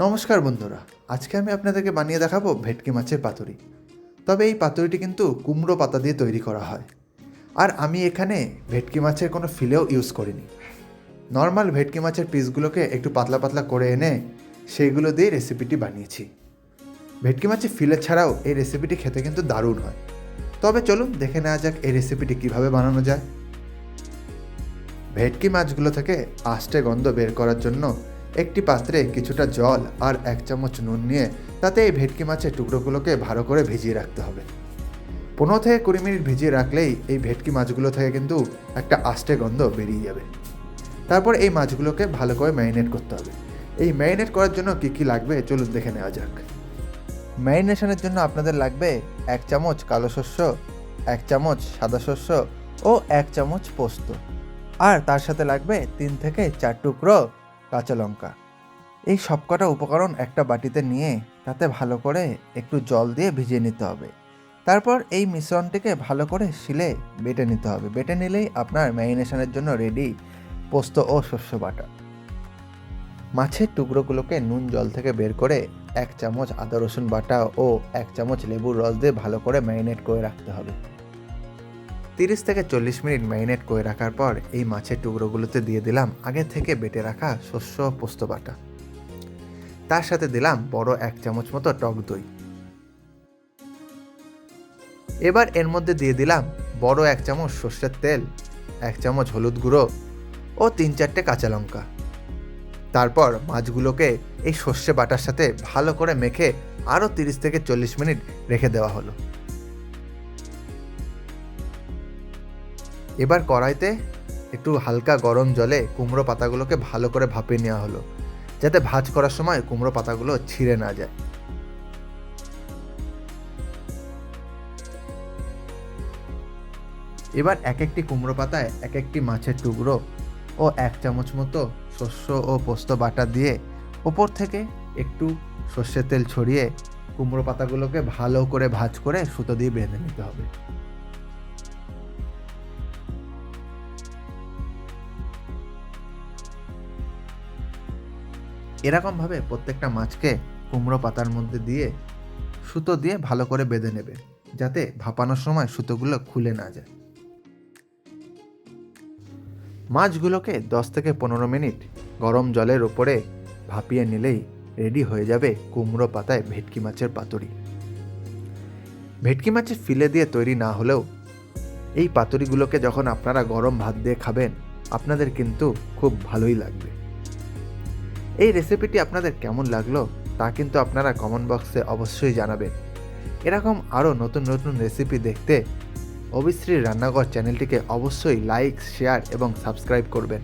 নমস্কার বন্ধুরা, আজকে আমি আপনাদেরকে বানিয়ে দেখাবো ভেটকি মাছের পাতুরি। তবে এই পাতুরিটি কিন্তু কুমড়ো পাতা দিয়ে তৈরি করা হয়। আর আমি এখানে ভেটকি মাছের কোনো ফিলেও ইউজ করিনি। নর্মাল ভেটকি মাছের পিসগুলোকে একটু পাতলা পাতলা করে এনে সেইগুলো দিয়ে রেসিপিটি বানিয়েছি। ভেটকি মাছের ফিলে ছাড়াও এই রেসিপিটি খেতে কিন্তু দারুণ হয়। তবে চলুন দেখে নেওয়া যাক এই রেসিপিটি কীভাবে বানানো যায়। ভেটকি মাছগুলো থেকে আষ্টে গন্ধ বের করার জন্য একটি পাত্রে কিছুটা জল আর এক চামচ নুন নিয়ে তাতে এই ভেটকি মাছের টুকরোগুলোকে ভালো করে ভিজিয়ে রাখতে হবে। পনেরো থেকে কুড়ি মিনিট ভিজিয়ে রাখলেই এই ভেটকি মাছগুলো থেকে কিন্তু একটা আষ্টে গন্ধ বেরিয়ে যাবে। তারপর এই মাছগুলোকে ভালো করে ম্যারিনেট করতে হবে। এই ম্যারিনেট করার জন্য কী কী লাগবে চলুন দেখে নেওয়া যাক। ম্যারিনেশনের জন্য আপনাদের লাগবে এক চামচ কালো শস্য, এক চামচ সাদা শস্য ও এক চামচ পোস্ত। আর তার সাথে লাগবে তিন থেকে চার টুকরো কাঁচা লঙ্কা। এই সবকটা উপকরণ একটা বাটিতে নিয়ে তাতে ভালো করে একটু জল দিয়ে ভিজিয়ে নিতে হবে। তারপর এই মিশ্রণটিকে ভালো করে শিলে বেটে নিতে হবে। বেটে নিলেই আপনার ম্যারিনেশনের জন্য রেডি পোস্ত ও শস্য বাটা। মাছের টুকরোগুলোকে নুন জল থেকে বের করে এক চামচ আদা রসুন বাটা ও এক চামচ লেবুর রস দিয়ে ভালো করে ম্যারিনেট করে রাখতে হবে। তিরিশ থেকে চল্লিশ মিনিট ম্যারিনেট করে রাখার পর এই মাছের টুকরোগুলোতে দিয়ে দিলাম আগে থেকে বেটে রাখা শস্য পোস্ত বাটা। তার সাথে দিলাম বড় এক চামচ মতো টক দই। এবার এর মধ্যে দিয়ে দিলাম বড় এক চামচ সর্ষের তেল, এক চামচ হলুদ গুঁড়ো ও তিন চারটে কাঁচা লঙ্কা। তারপর মাছগুলোকে এই সর্ষে বাটার সাথে ভালো করে মেখে আরও তিরিশ থেকে চল্লিশ মিনিট রেখে দেওয়া হলো। এবার কড়াইতে একটু হালকা গরম জলে কুমড়ো পাতাগুলোকে ভালো করে ভাপিয়ে নেওয়া হলো, যাতে ভাজ করার সময় কুমড়ো পাতাগুলো ছিঁড়ে না যায়। এবার এক একটি কুমড়ো পাতায় এক একটি মাছের টুকরো ও এক চামচ মতো শস্য ও পোস্ত বাটা দিয়ে ওপর থেকে একটু সর্ষের তেল ছড়িয়ে কুমড়ো পাতাগুলোকে ভালো করে ভাজ করে সুতো দিয়ে বেঁধে নিতে হবে। এরকমভাবে প্রত্যেকটা মাছকে কুমড়ো পাতার মধ্যে দিয়ে সুতো দিয়ে ভালো করে বেঁধে নেবে, যাতে ভাপানোর সময় সুতোগুলো খুলে না যায়। মাছগুলোকে দশ থেকে পনেরো মিনিট গরম জলের ওপরে ভাপিয়ে নিলেই রেডি হয়ে যাবে কুমড়ো পাতায় ভেটকি মাছের পাতুরি। ভেটকি মাছের ফিলে দিয়ে তৈরি না হলেও এই পাতুরিগুলোকে যখন আপনারা গরম ভাত দিয়ে খাবেন, আপনাদের কিন্তু খুব ভালোই লাগবে। এই রেসিপিটি আপনাদের কেমন লাগল তা কিন্তু আপনারা কমেন্ট বক্সে অবশ্যই জানাবেন। এরকম আরও নতুন নতুন রেসিপি দেখতে অবিশ্রী রান্নাঘর চ্যানেলটিকে অবশ্যই লাইক শেয়ার এবং সাবস্ক্রাইব করবেন।